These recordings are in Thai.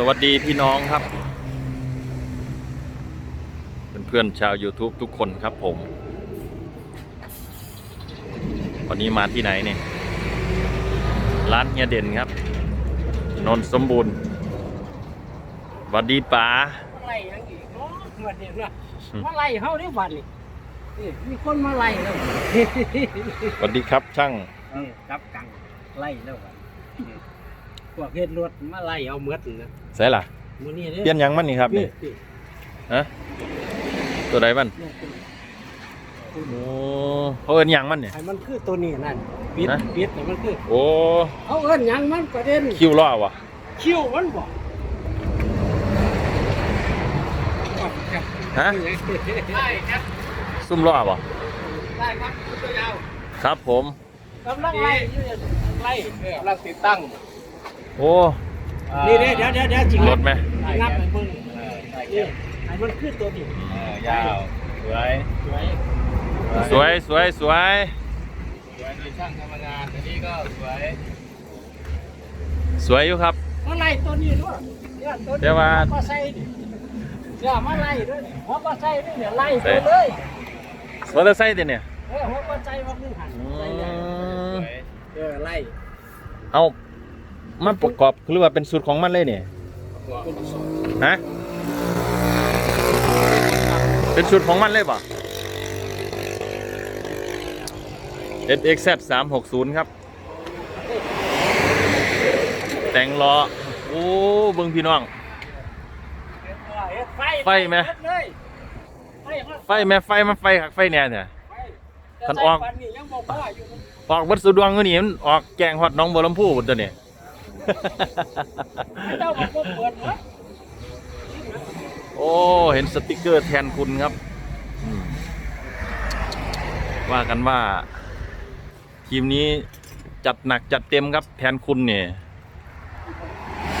สวัสดีพี่น้องครับ เพื่อนๆชาว YouTube ทุกคนครับผม วันนี้มาที่ไหนเนี่ยร้านเฮียเด่นครับ นนท์สมบูรณ์สวัสดีป๋ามาไล่ยังอีกเนาะวันนี้นะมาไล่เฮาได้วันนี้นี่มีคนมาไล่แล้วสวัสดีครับช่างนี่จับกังไล่แล้ววัน พวกเฮ็ดรถมาไล่เอาเมือดนี่นะใส่ล่ะมื้อนี้เด้เปลี่ยนหยังมันนี่ครับนี่นี่ฮะตัวใดมันนี่โอ้เขาเอินหยังมันเนี่ยไอ้มันคือตัวนี้นั่นปิดฮะปิดแต่มันคือโอ้เอาเอิ้นหยังมันประเด็นคิวล่อวะคิ้วมันบ่ฮะได้ครับซุ่มล่อวะได้ครับตัวยาวครับผมกำลังไล่อยู่เนี่ยไล่กำลังติดตั้ง โอ้นี่เด้เดี๋ยวเดี๋ยวเดี๋ยวจริงรถไหมนับไปเบิ่งเออใช่นี่ไอ้มันคือตัวนี้เออยาว สวย สวย สวย สวยสวยสวยมีช่างทำงานอันนี้ก็สวย สวยอยู่ครับมาไล่ตัวนี้ด้วยเนี่ยตัวนี้เดี๋ยวว่าหัก็ใส่ดิเนี่ยมาไล่ด้วยนี่หัวก็ใส่ด้วยเนี่ยไล่ตัวเลยมอเตอร์ไซค์เดี๋ยวเนี่ยเออหัวก็ใส่ว่ามึงหันอืไล่เลยมสวยเออไล่เอา มันประกอบหรือว่าเป็นสูตรของมันเลยเนี่ยเป็นสองฮะเป็นสูตรของมันเลยป่ะ SXZ 360 ครับ แต่งล้อ โอ้เบิ่งพี่น้องเฮ็ดไฟไฟไหมเฮ็ดเลยไฟฮอดไฟแม่ไฟมันไฟขักไฟแน่เนี่ยไฟท่านออกแต่ใส่ปันี่ยังบ่พออยู่นะออกวัดสุดวงก็นี่มันออกแกงฮอดหน้องบัวลำพูหมดตัวเนี่ย เจ้าบอกว่าเปิดวะโอ้ เห็นสติกเกอร์แทนคุณครับอืมว่ากันว่า ทีมนี้จัดหนักจัดเต็มครับ แทนคุณเนี่ย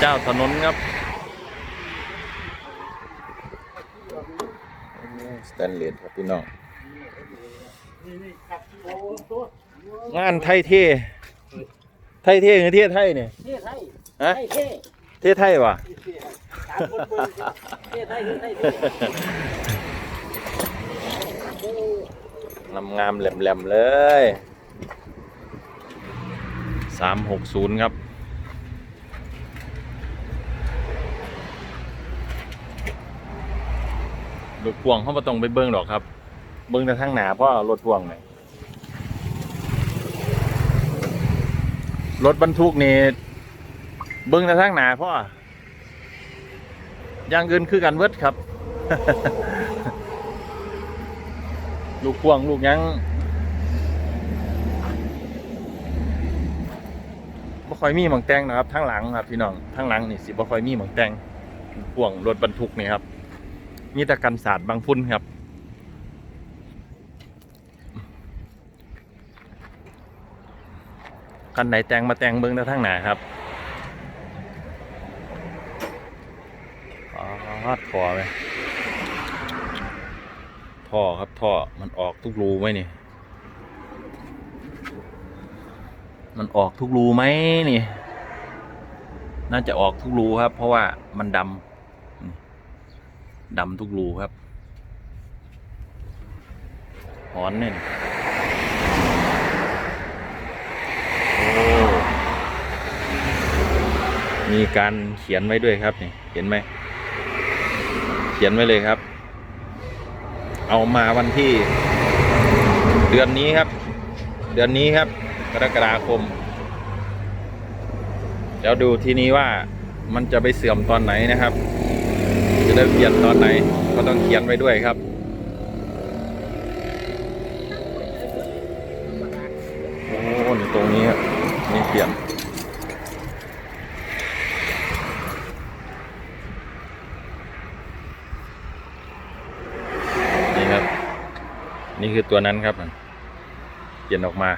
เจ้าถนนครับสแตนเลสครับพี่น้องนี่นี่ครับโอ้โหงานไทยเท่ ไทยเท่คือเท่ไทยเนี่ยเท่ไทยฮะไทยเท่เท่ไทยวะถามคนเบิ่งสิเท่ไทยเท่ไทยเท่โอ้งามงามๆแหลมๆเลยสามหกศูนย์ครับ รถพ่วงเขาไม่ต้องไปเบิ้งหรอกครับ เบิ้งแต่ทางหนาเพราะรถพ่วงเนี่ย รถบรรทุกนี่เบิ้งแต่ทางหนาเพราะอย่างอื่นคือกันเวิร์ดครับ ลูกพ่วงลูกยังบ่ค่อยมีหมองแตงนะครับทั้งหลังครับพี่น้องทั้งหลังนี่สิบ่ค่อยมีหมองแตงพ่วงรถบรรทุกนี่ครับมีแต่กันศาสตร์บางพุ่นครับ กันไหนแต่งมาแต่งเบิ้งแต่ทั้งหนาครับอ๋อคอไหมท่อครับท่อมันออกทุกรูไหมนี่ มันออกทุกรูไหมนี่ น่าจะออกทุกรูครับ เพราะว่ามันดำดำทุกรูครับหอนเนี่ยโอ้ มีการเขียนไว้ด้วยครับนี่เห็นไหมเขียนไว้เลยครับ เอามาวันที่ เดือนนี้ครับ เดือนนี้ครับ กรกฎาคมเดี๋ยวดูทีนี้ว่ามันจะไปเสื่อมตอนไหนนะครับ จะได้เปลี่ยนตอนไหน ก็ต้องเขียนไว้ด้วยครับโอ้ตรงนี้ครับนี่เปลี่ยนครับ นี่คือตัวนั้นครับเปลี่ยนออกมา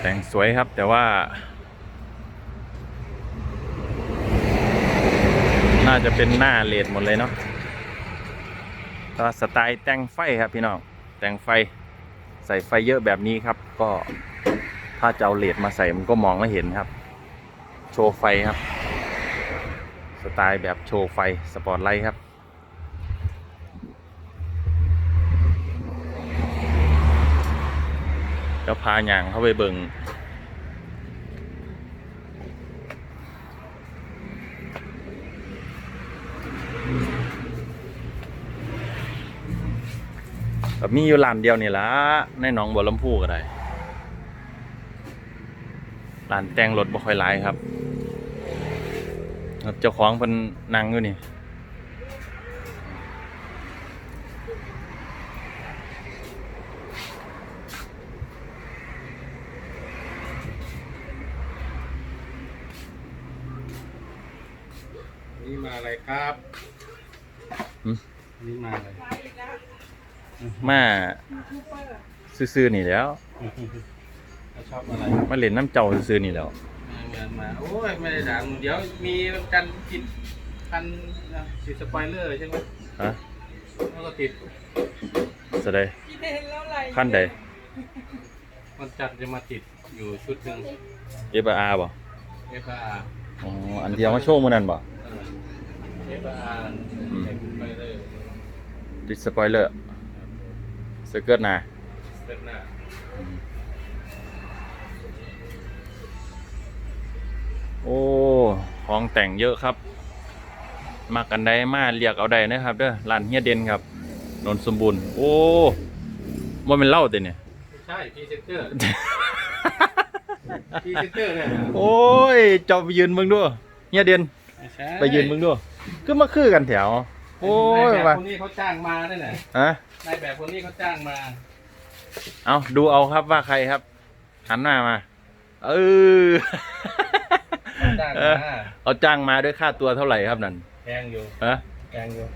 แต่งสวยครับแต่ว่า น่าจะเป็นหน้าเลดหมดเลยเนาะก็สไตล์แต่งไฟครับพี่น้องแต่งไฟใส่ไฟเยอะแบบนี้ครับ ก็ถ้าจะเอาเลดมาใส่มันก็มองไม่เห็นครับ โชว์ไฟครับ สไตล์แบบโชว์ไฟสปอร์ตไลท์ครับแล้วพาอย่างเข้าไปเบิงแบบมีอยู่ร้านเดียวนี่ละในหนองบัวลำพูก็ได้ร้านแต่งรถบ่ค่อยหลายครับ ครับเจ้าของเป็นนั่งอยู่นี่นี่มาอะไรครับหืมนี่มาอะไรมาซื่อๆนี่แหล้วเขาชอบอะไร มาเล่นน้ำเจ้าซื่อๆนี่แหล้ว มาเงินมาโอ้ยไม่ได้ดังเดี๋ยวมีกันติดกันนะติดสปอยเลอร์ใช่ไหมฮะแล้วก็ติดสะใดขั้นใดมันจัดจะมาติดอยู่ชุดหนึ่งเอฟอาร์บ่เอฟอาร์อ๋ออันที่เอามาโชว์มื้อนั้นบ่เอฟอาร์อืมแต่สปอยเลอร์ดิสปอยเลอร์สเกิร์ตหนาเส้นหน้า โอ้ของแต่งเยอะครับ มากันได้มาเรียกเอาได้นะครับเด้อร้านเฮียเด่นครับนนท์สมบูรณ์ โอ้บ่แม่นเหล้าติเนี่ยไม่ใช่พรีเซนเตอร์พรีเซนเตอร์เนี่ยโอ้ยเจ้าไปยืนเบิ่งดูเฮียเด่นไม่ใช่ไปยืนเบิ่งดูคือมาคือกันแถว โอ้ยนายแบว่าบคนนี้เขาจ้างมาได้ไหนฮะนายแบบคนนี้เขาจ้างมา เอาดูเอาครับว่าใครครับหันหน้ามา เออเขา จ้างเอมาอเอาจ้างมาด้วยค่าตัวเท่าไหร่ครับนั่นแพงอยู่ฮะแพงอยู่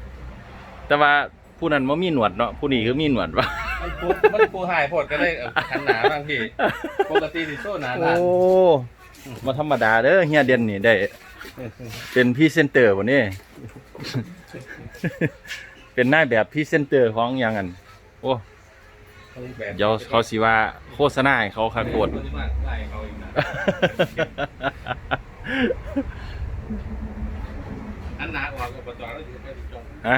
แต่ว่าผู้นั้นว่ามีหนวดเนาะผู้นี้คือมีหนวดวะมันปูมันปูหายโพดก็เลยเอาขันหนาบ้างพี่ปกติดิโซ่หนาโอ้ทานมาธรรมดาเด้อเฮียเด่นนี่ได้ เป็นพรี่เซนเตอร์วันนี้ เป็นนายแบบพรี่เซนเตอร์ของหยังกัน โอ้เดี๋ยวเขาสิว่าโฆษณาให้เขาคักโคตรมันจะมาไล่เขาอีกนะ อันหนาออกกับประตูแล้วอยู่ไปจงฮะ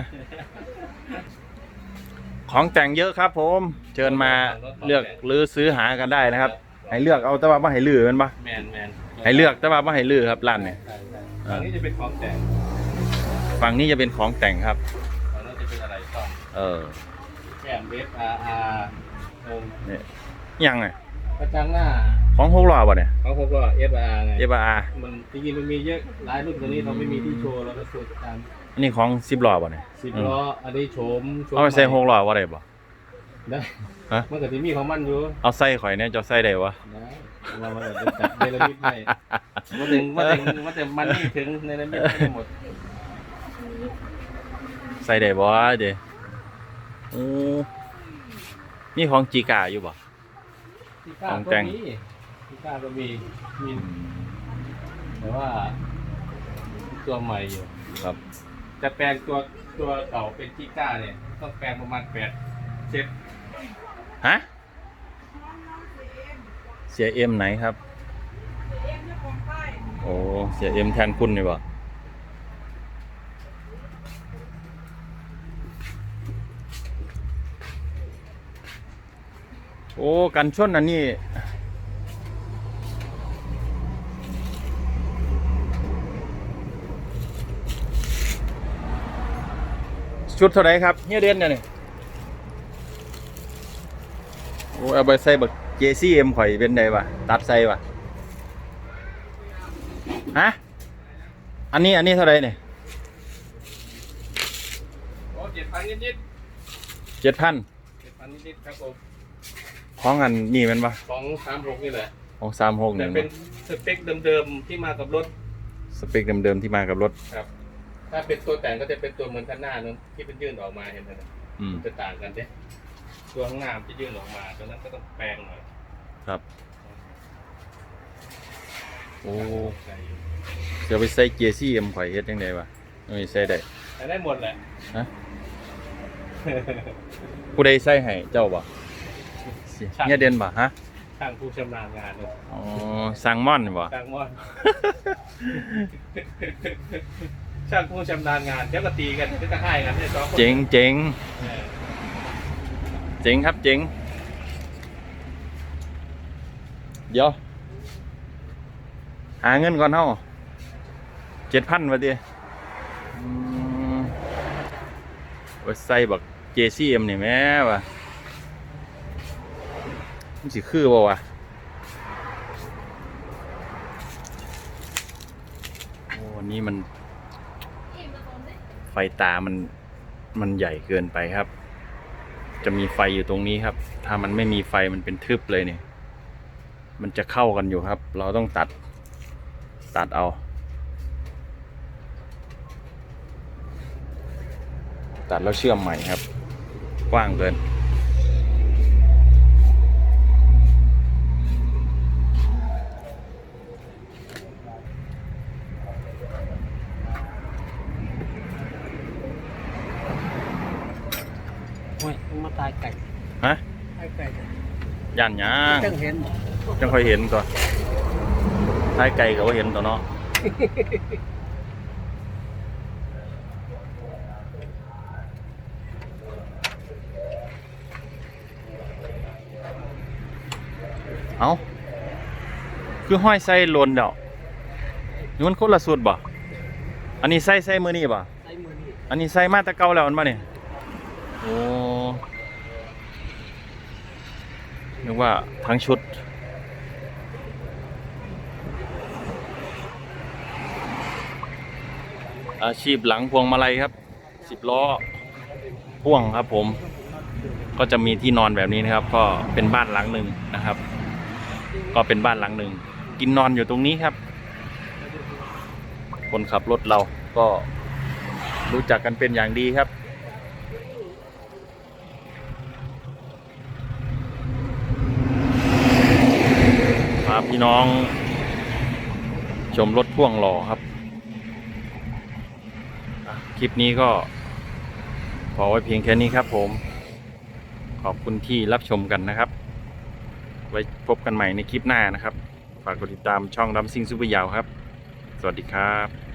ของแต่งเยอะครับ ผม เชิญมาเลือกหรือซื้อหากันได้นะครับ ให้เลือกเอาแต่ว่าไม่ให้ลือแมันปะแมนแมนให้เลือกแต่ว่าไม่ให้ลือครับร้านเนี่ยใช่ใช่ฝั่งนี้จะเป็นของแต่งฝั่งนี้จะเป็นของแต่งครับฝั่งนั้นจะเป็นอะไรต่อมเออแก้มเบฟอาร์อาร์โฮมเนี่ยยังไง กระจังหน้าของหกล้อป่ะเนี่ยเขาพบว่าเอฟอาร์ไง เอฟอาร์มันจริงๆมันมีเยอะหลายรุ่นตัวนี้เราไม่มีที่โชว์เราก็โชว์ตามอันนี้ของสิบล้อป่ะเนี่ยสิบล้ออันนี้โฉมโฉมเอาไปใส่หกม่ล้อว่าได้ป่ะ ได้ฮะ มันก็จะมีของมันอยู่เอาใส่ข่อยเนี่ยจะใส่ได้วะ นะว่ามันจะจัดเนรมิตให้มาถึงมาถึงมาถึงมันนี่ถึงเนรมิตให้หมดใส่ได้บ่เด้โอ้มีของจีกาอยู่บ่ ที่ก้าของก็แต่งมีที่ก้าก็มีมี แต่ว่า ตัวใหม่อยู่ครับ จะแปลงตัวตัวเก่าเป็นที่ก้าเนี่ยต้องแปลงประมาณแปดเซตฮะเสียเอ็มไหนครับ โอ้เสียเอ็มแทนคุณนี่บ่ โอ้ กันชนอันนี้ ชุดเท่าไหรครับเฮียเด่นเนี่ยนี่โอ้เอาไปใส่บักเจซี่เอ็มข่อยเป็นไงวะตัดใส่วะฮะ อันนี้อันนี้เท่าไหรเนี่ยโอ้เจ็ดพันนิดเจ็ดพันๆเจ็ดพันนิดๆครับผม ของอันนี่เป็นปะของสามหกนี่แหละของสามหกแต่เนี่ยเป็นสเปคเดิมๆที่มากับรถสเปคเดิมๆที่มากับรถ ครับ ถ้าเป็นตัวแต่งก็จะเป็นตัวเหมือนคันหน้านู้นที่เป็นยื่นออกมาเห็นไหมนะอืม จะต่างกันเด้ตัวข้างหน้ามันจะยื่นออกมาตัวนั้นก็ต้องแปลงหน่อยครับ โอ้ใส่อยู่จะไปใส่เจซี่เอ็มข่อยเฮ็ดยังไงวะไม่ใส่ได้ใส่ได้หมดแหละฮะผู้ใดใส่ให้เจ้าบ่ เสิเนี่ยเด่นบ่ฮะช่างผู้ชำนาญงานเลยอ๋อสร้างม่อนบ่ช่างมอน ช่างผู้ชำนาญงานเดี๋ยวก็ตีกันเดี๋ยวก็ให้กันเนี่ยสองคนเจ๋งเจ๋งเออเจ๋งครับเจ๋งเดี๋ยวหาเงินก่อนเฮาเจ็ดพันวะเดียว่าใส่บัก JCM นี่แม่วะ มันสิคือบ่วะโอ้วันนี้มัน ไฟตา มัน มันใหญ่เกินไปครับ จะมีไฟอยู่ตรงนี้ครับ ถ้ามันไม่มีไฟมันเป็นทึบเลยเนี่ย มันจะเข้ากันอยู่ครับ เราต้องตัด ตัดเอา ตัดแล้วเชื่อมใหม่ครับ กว้างเกิน โอ้ยมาตาย ไก่ฮะตายไก่ย่านหยางจังเห็นจังค่อยเห็นตัวท้ายไกลก็ว่าเห็นตัวเนาะเอาคือห้อยไส้ลนเดานี่มันคนละสูตรบ่อันนี้ไส้ไส้มือนี่บ่ใส่มือนี่อันนี้ไส้มาแตะเก่าแล้วมันบ่เนี่ยโอ้ นึกว่าทั้งชุด อาชีพหลังพวงมาลัยครับสิบล้อพ่วงครับผม ก็จะมีที่นอนแบบนี้นะครับ ก็เป็นบ้านหลังหนึ่งนะครับ ก็เป็นบ้านหลังหนึ่งกินนอนอยู่ตรงนี้ครับ คนขับรถเราก็รู้จักกันเป็นอย่างดีครับ พี่น้อง ชมรถพ่วงหล่อครับ คลิปนี้ก็ขอไว้เพียงแค่นี้ครับผม ขอบคุณที่รับชมกันนะครับ ไว้พบกันใหม่ในคลิปหน้านะครับ ฝากกดติดตามช่องดัมซิงซูเปอร์ยาวครับ สวัสดีครับ